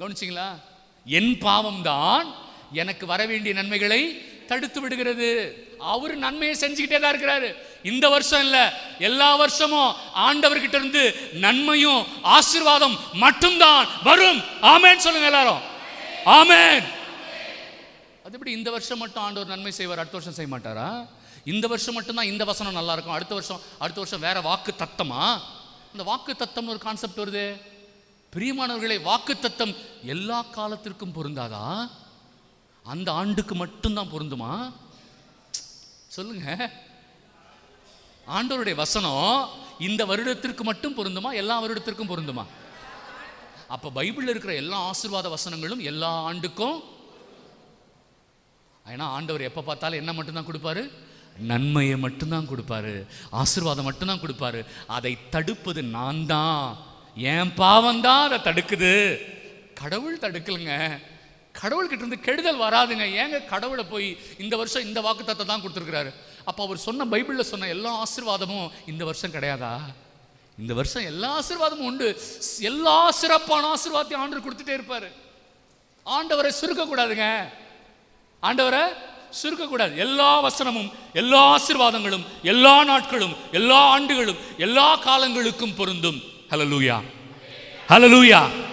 கவனிச்சிங்களா? என் பாவம்தான் எனக்கு வர வேண்டிய நன்மைகளை தடுத்து விடுகிறது. அவர் நன்மையை செஞ்சுக்கிட்டே தான் இருக்கிறாரு. இந்த வருஷம் இல்லை எல்லா வருஷமும் ஆண்டவர்கிட்ட இருந்து நன்மையும் ஆசீர்வாதம் மட்டும்தான் வரும். ஆமென் சொல்லுங்க எல்லாரும். ஆமேன். அது எப்படி இந்த வருஷம் மட்டும் ஆண்டவர் நன்மை செய்வார் அடுத்த வருஷம் செய்ய மாட்டாரா? இந்த வருஷம் மட்டும்தான் இந்த வசனம் நல்லா இருக்கும். அடுத்த வருஷம் அடுத்த வருஷம் வேற வாக்கு தத்தமா? இந்த வாக்கு தத்தம்னு ஒரு கான்செப்ட் வருது. பிரியமானவர்களே வாக்கு தத்தம் எல்லா காலத்திற்கும் பொருந்தாதா? அந்த ஆண்டுக்கு மட்டும்தான் பொருந்துமா? சொல்லுங்க. ஆண்டவருடைய வசனம் இந்த வருடத்திற்கு மட்டும் பொருந்துமா? எல்லா வருடத்திற்கும் பொருந்துமா? அப்ப பைபிளில் இருக்கிற எல்லா ஆசீர்வாத வசனங்களும் எல்லா ஆண்டுக்கும். ஏன்னா ஆண்டவர் எப்போ பார்த்தாலும் என்ன மட்டும்தான் கொடுப்பாரு? நன்மையை மட்டும்தான் கொடுப்பாரு. ஆசிர்வாதம் மட்டும்தான் கொடுப்பாரு. அதை தடுப்பது நான் தான் என் பாவம் தான் அதை தடுக்குது. கடவுள் தடுக்கலைங்க. கடவுள்கிட்ட இருந்து கெடுதல் வராதுங்க. ஏங்க கடவுளை போய் இந்த வருஷம் இந்த வாக்குத்தத்தை தான் கொடுத்துருக்குறாரு? அப்போ அவர் சொன்ன பைபிளில் சொன்ன எல்லா ஆசீர்வாதமும் இந்த வருஷம் கிடையாதா? இந்த வருஷம் எல்லா ஆசீர்வாதமும் உண்டு. எல்லா சிறப்பான ஆசீர்வாதத்தையும் ஆண்டவர் கொடுத்துட்டே இருப்பார். ஆண்டவரை சுருக்கக்கூடாதுங்க. ஆண்டவரை சுருக்கக்கூடாது. எல்லா வசனமும் எல்லா ஆசீர்வாதங்களும் எல்லா நாட்களும் எல்லா ஆண்டுகளும் எல்லா காலங்களுக்கும் பொருந்தும். Hallelujah. Hallelujah.